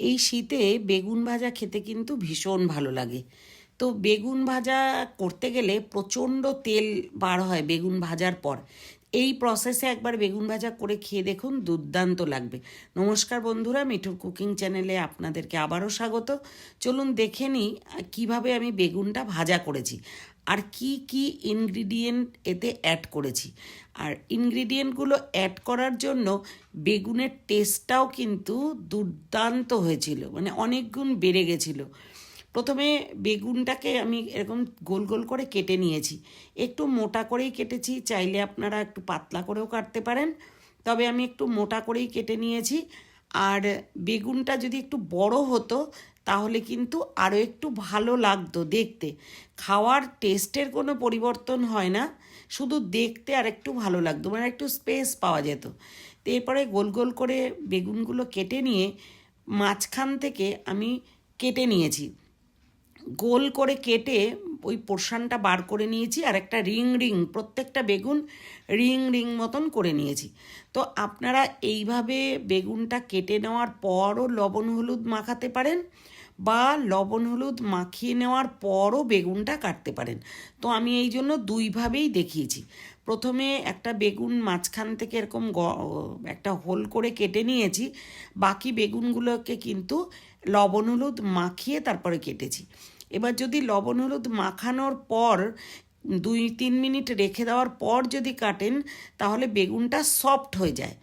এই শীতে বেগুন ভাজা খেতে কিন্তু ভীষণ ভালো লাগে। তো বেগুন ভাজা করতে গেলে প্রচণ্ড তেল বার হয় বেগুন ভাজার পর। এই প্রসেসে একবার বেগুন ভাজা করে খেয়ে দেখুন, দুর্দান্ত লাগবে। নমস্কার বন্ধুরা, মিঠুর কুকিং চ্যানেলে আপনাদেরকে আবারও স্বাগত। চলুন দেখে নিই কীভাবে আমি বেগুনটা ভাজা করেছি আর কি কি ইনগ্রিডিয়েন্ট এতে অ্যাড করেছি। আর ইনগ্রিডিয়েন্টগুলো অ্যাড করার জন্য বেগুনের টেস্টটাও কিন্তু দুর্দান্ত হয়েছিল মানে অনেক গুণ বেড়ে গেছিল। প্রথমে বেগুনটাকে আমি এরকম গোল গোল করে কেটে নিয়েছি। একটু মোটা করেই কেটেছি, চাইলে আপনারা একটু পাতলা করেও কাটতে পারেন। তবে আমি একটু মোটা করেই কেটে নিয়েছি। আর বেগুনটা যদি একটু বড় হতো, তাহলে কিন্তু আরও একটু ভালো লাগতো দেখতে। খাওয়ার টেস্টের কোনো পরিবর্তন হয় না, শুধু দেখতে আর একটু ভালো লাগতো মানে একটু স্পেস পাওয়া যেত। তো এরপরে গোল গোল করে বেগুনগুলো কেটে নিয়ে মাঝখান থেকে আমি কেটে নিয়েছি। গোল করে কেটে ওই পোর্শনটা বার করে নিয়েছি আর একটা রিং রিং, প্রত্যেকটা বেগুন রিং রিং মতন করে নিয়েছি। তো আপনারা এইভাবে বেগুনটা কেটে নেওয়ার পরও লবণ হলুদ মাখাতে পারেন বা লবণ হলুদ মাখিয়ে নেওয়ার পরও বেগুনটা কাটতে পারেন। তো আমি এই জন্য দুইভাবেই দেখিয়েছি। প্রথমে একটা বেগুন মাঝখান থেকে এরকম একটা হোল করে কেটে নিয়েছি, বাকি বেগুনগুলোকে কিন্তু লবণ হলুদ মাখিয়ে তারপরে কেটেছি। এবার যদি লবণ, হলুদ মাখানোর পর, দুই, তিন মিনিট রেখে দেওয়ার পর যদি কাটেন, তাহলে বেগুনটা সফট হয়ে যায়।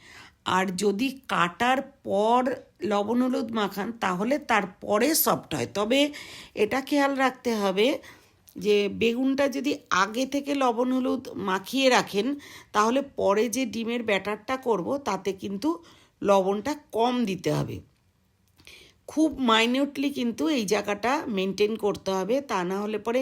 আর যদি কাটার পর লবণ, হলুদ মাখান, তাহলে তারপরে সফট হয়। তবে এটা খেয়াল রাখতে হবে যে, বেগুনটা যদি আগে থেকে লবণ, হলুদ মাখিয়ে রাখেন, তাহলে পরে যে ডিমের ব্যাটারটা করব, তাতে কিন্তু লবণটা কম দিতে হবে। খুব মাইনিউটলি কিন্তু এই জায়গাটা মেনটেন করতে হবে, তা না হলে পরে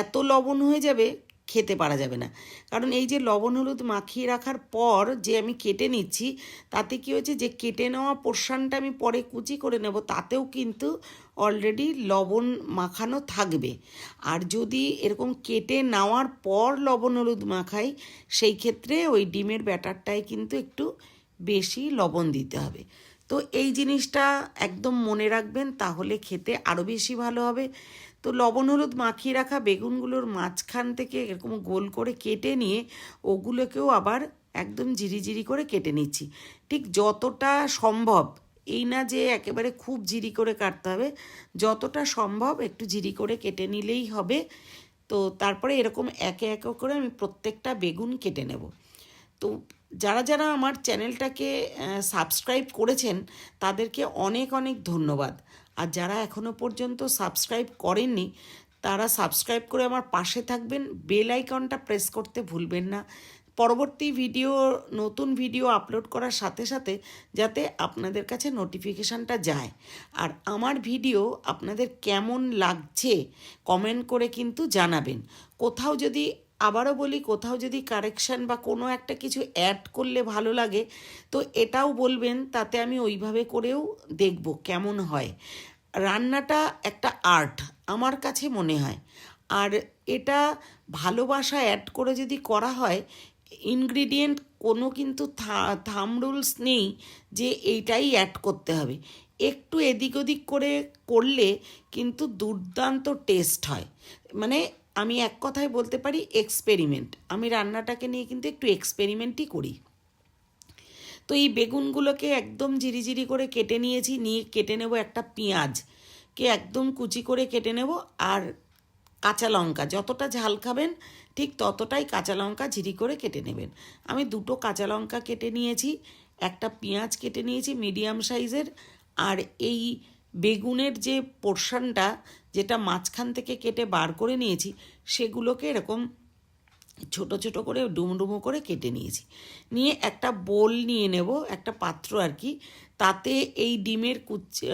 এত লবণ হয়ে যাবে, খেতে পারা যাবে না। কারণ এই যে লবণ হলুদ মাখিয়ে রাখার পর যে আমি কেটে নিচ্ছি, তাতে কি হয়েছে যে কেটে নেওয়া পোর্শনটা আমি পরে কুচি করে নেব, তাতেও কিন্তু অলরেডি লবণ মাখানো থাকবে। আর যদি এরকম কেটে নেওয়ার পর লবণ হলুদ মাখাই, সেই ক্ষেত্রে ওই ডিমের ব্যাটারটায় কিন্তু একটু বেশি লবণ দিতে হবে। তো এই জিনিসটা একদম মনে রাখবেন, তাহলে খেতে আরও বেশি ভালো হবে। তো লবণ, হলুদ মাখিয়ে রাখা বেগুনগুলোর মাঝখান থেকে এরকম গোল করে কেটে নিয়ে ওগুলোকেও আবার একদম ঝিরিঝিরি করে কেটে নিচ্ছি। ঠিক যতটা সম্ভব, এই না যে একেবারে খুব ঝিরি করে কাটতে হবে, যতটা সম্ভব একটু ঝিরি করে কেটে নিলেই হবে। তো তারপরে এরকম একে একে করে আমি প্রত্যেকটা বেগুন কেটে নেব। তো যারা যারা আমার চ্যানেলটাকে সাবস্ক্রাইব করেছেন, তাদেরকে অনেক অনেক ধন্যবাদ। আর যারা এখনও পর্যন্ত সাবস্ক্রাইব করেননি, তারা সাবস্ক্রাইব করে আমার পাশে থাকবেন বেল আইকনটা প্রেস করতে ভুলবেন না। পরবর্তী ভিডিও নতুন ভিডিও আপলোড করার সাথে সাথে যাতে আপনাদের কাছে নোটিফিকেশানটা যায়। আর আমার ভিডিও আপনাদের কেমন লাগছে কমেন্ট করে কিন্তু জানাবেন। কোথাও যদি আবারও বলি, কোথাও যদি কারেকশান বা কোনো একটা কিছু অ্যাড করলে ভালো লাগে, তো এটাও বলবেন, তাতে আমি ওইভাবে করেও দেখব কেমন হয়। রান্নাটা একটা আর্ট আমার কাছে মনে হয়। আর এটা ভালোবাসা অ্যাড করে যদি করা হয় ইনগ্রিডিয়েন্ট কোনো কিন্তু থা থাম রুলস নেই যে এইটাই অ্যাড করতে হবে। একটু এদিক ওদিক করে করলে কিন্তু দুর্দান্ত টেস্ট হয়। মানে আমি এক কথায় বলতে পারি এক্সপেরিমেন্ট আমি রান্নাটাকে নিয়ে কিন্তু একটু এক্সপেরিমেন্টই করি। তো এই বেগুনগুলোকে একদম ঝিরিঝিরি করে কেটে নিয়েছি, নিয়ে কেটে নেব একটা পেঁয়াজকে একদম কুচি করে কেটে নেব আর কাঁচা লঙ্কা। যতটা ঝাল খাবেন, ঠিক ততটাই কাঁচা লঙ্কা ঝিরি করে কেটে নেবেন। আমি দুটো কাঁচা লঙ্কা কেটে নিয়েছি, একটা পেঁয়াজ কেটে নিয়েছি মিডিয়াম সাইজের। আর এই বেগুনের যে পোর্শনটা যেটা মাঝখান থেকে কেটে বার করে নিয়েছি, সেগুলোকে এরকম ছোট ছোট করে ডুমডুমো করে কেটে নিয়েছি। নিয়ে একটা বোল নিয়ে নেব, একটা পাত্র আর কি। তাতে এই ডিমের কুচি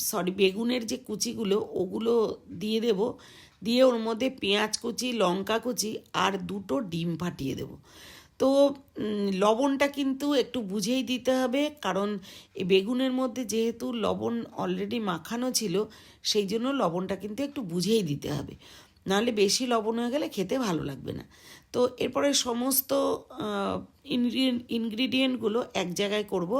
সরি বেগুনের যে কুচিগুলো, ওগুলো দিয়ে দেব। দিয়ে ওর মধ্যে পেঁয়াজ কুচি, লঙ্কা কুচি আর দুটো ডিম ফাটিয়ে দেবো। তো লবণটা কিন্তু একটু বুঝেই দিতে হবে। কারণ এই বেগুনের মধ্যে যেহেতু লবণ অলরেডি মাখানো ছিল, সেই জন্য লবণটা কিন্তু একটু বুঝেই দিতে হবে। নাহলে বেশি লবণ হয়ে গেলে খেতে ভালো লাগবে না। তো, এরপরে সমস্ত ইনগ্রিডিয়েন্টগুলো এক জায়গায় করব।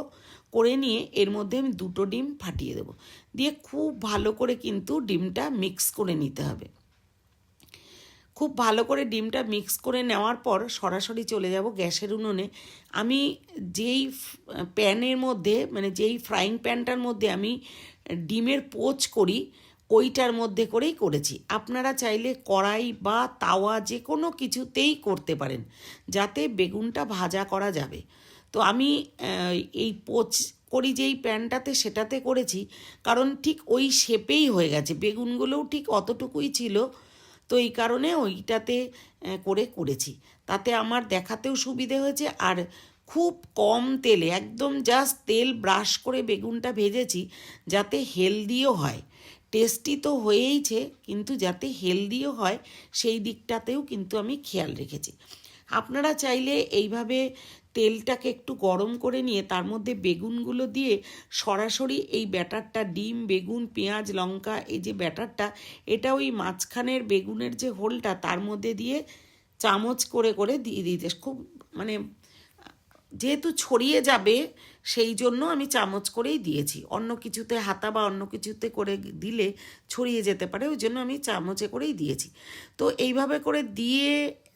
করে নিয়ে এর মধ্যে আমি দুটো ডিম ফাটিয়ে দেবো। দিয়ে খুব ভালো করে কিন্তু ডিমটা মিক্স করে নিতে হবে। খুব ভালো করে ডিমটা মিক্স করে নেওয়ার পর সরাসরি চলে যাব গ্যাসের উনুনে। আমি যেই প্যানের মধ্যে মানে যেই ফ্রাইং প্যানটার মধ্যে আমি ডিমের পোচ করি, ওইটার মধ্যে করেই করেছি। আপনারা চাইলে কড়াই বা তাওয়া যে কোনো কিছুতেই করতে পারেন, যাতে বেগুনটা ভাজা করা যাবে। তো আমি এই পোচ করি যেই প্যানটাতে সেটাতে করেছি, কারণ ঠিক ওই শেপেই হয়ে গেছে। বেগুনগুলোও ঠিক অতটুকুই ছিল তো এই কারণে ওইটাতে করে করেছি। তাতে আমার দেখাতেও সুবিধে হয়েছে আর খুব কম তেলে, একদম জাস্ট তেল ব্রাশ করে বেগুনটা ভেজেছি যাতে হেলদিও হয়। টেস্টি তো হয়েইছে, কিন্তু যাতে হেলদিও হয়, সেই দিকটাতেও কিন্তু আমি খেয়াল রেখেছি। আপনারা চাইলে এইভাবে তেলটাকে একটু গরম করে নিয়ে তার মধ্যে বেগুনগুলো দিয়ে সরাসরি এই ব্যাটারটা, ডিম, বেগুন, পেঁয়াজ, লঙ্কা, এই যে ব্যাটারটা, এটা ওই মাঝখানের বেগুনের যে হোলটা তার মধ্যে দিয়ে চামচ করে করে দিয়ে দিতে খুব মানে যেহেতু ছড়িয়ে যাবে সেই জন্য আমি চামচ করেই দিয়েছি। অন্য কিছুতে হাতা বা অন্য কিছুতে করে দিলে ছড়িয়ে যেতে পারে, ওই জন্য আমি চামচে করেই দিয়েছি। তো এইভাবে করে দিয়ে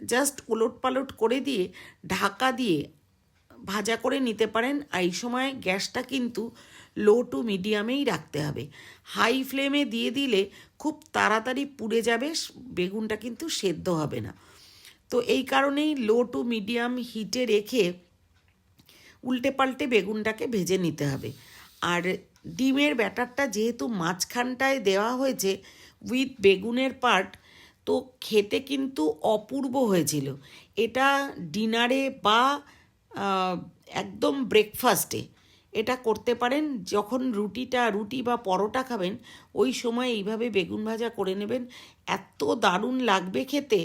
জাস্ট উলট পালট করে দিয়ে ঢাকা দিয়ে ভাজা করে নিতে পারেন। এই সময় গ্যাসটা কিন্তু লো টু মিডিয়ামেই রাখতে হবে। হাই ফ্লেমে দিয়ে দিলে খুব তাড়াতাড়ি পুড়ে যাবে বেগুনটা কিন্তু সেদ্ধ হবে না। তো এই কারণেই লো টু মিডিয়াম হিটে রেখে উল্টে পাল্টে বেগুনটাকে ভেজে নিতে হবে। আর ডিমের ব্যাটারটা যেহেতু মাঝখানটায় দেওয়া হয়েছে উইথ বেগুনের পার্ট, তো খেতে কিন্তু অপূর্ব হয়েছিল। এটা ডিনারে বা একদম ব্রেকফাস্টে এটা করতে পারেন, যখন রুটিটা, রুটি বা পরোটা খাবেন, ওই সময় এইভাবে বেগুন ভাজা করে নেবেন। এত দারুণ লাগবে খেতে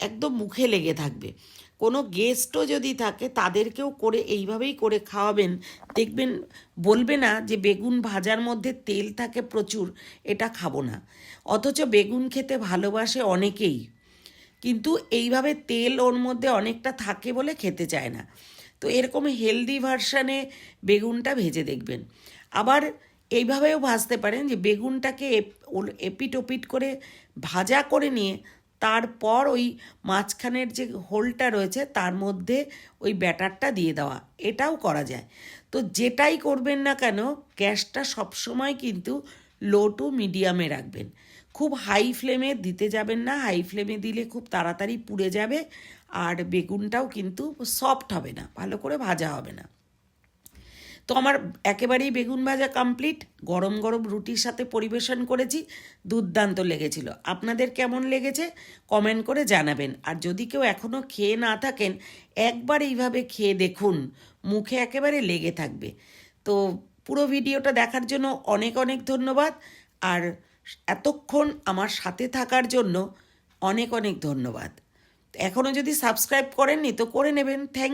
একদম মুখে লেগে থাকবে। কোনো গেস্টও যদি থাকে, তাদেরকেও করে, এইভাবেই করে খাওয়াবেন। দেখবেন, বলবে না যে বেগুন ভাজার মধ্যে তেল থাকে প্রচুর, এটা খাব না। অথচ বেগুন খেতে ভালোবাসে অনেকেই। কিন্তু এইভাবে তেল ওর মধ্যে অনেকটা থাকে বলে খেতে চায় না। তো এরকম হেলদি ভার্সানে বেগুনটা ভেজে দেখবেন। আবার এইভাবেও ভাজতে পারেন যে বেগুনটাকে এপিট ওপিট করে ভাজা করে নিয়ে তারপর ওই মাঝখানের যে হোলটা রয়েছে তার মধ্যে ওই ব্যাটারটা দিয়ে দেওয়া। এটাও করা যায়। তো যেটাই করবেন না কেন, গ্যাসটা সবসময় কিন্তু লো টু মিডিয়ামে রাখবেন। খুব হাই ফ্লেমে দিতে যাবেন না। হাই ফ্লেমে দিলে খুব তাড়াতাড়ি পুড়ে যাবে আর বেগুনটাও কিন্তু সফট হবে না, ভালো করে ভাজা হবে না। তো আমার একেবারেই বেগুন ভাজা কমপ্লিট গরম গরম রুটির সাথে পরিবেশন করেছি, দুর্দান্ত লেগেছিল। আপনাদের কেমন লেগেছে কমেন্ট করে জানাবেন। আর যদি কেউ এখনও খেয়ে না থাকেন, একবার এইভাবে খেয়ে দেখুন, মুখে একেবারে লেগে থাকবে। তো পুরো ভিডিওটা দেখার জন্য অনেক অনেক ধন্যবাদ। আর এতক্ষণ আমার সাথে থাকার জন্য অনেক অনেক ধন্যবাদ। এখনও যদি সাবস্ক্রাইব করেননি তো করে নেবেন। থ্যাংক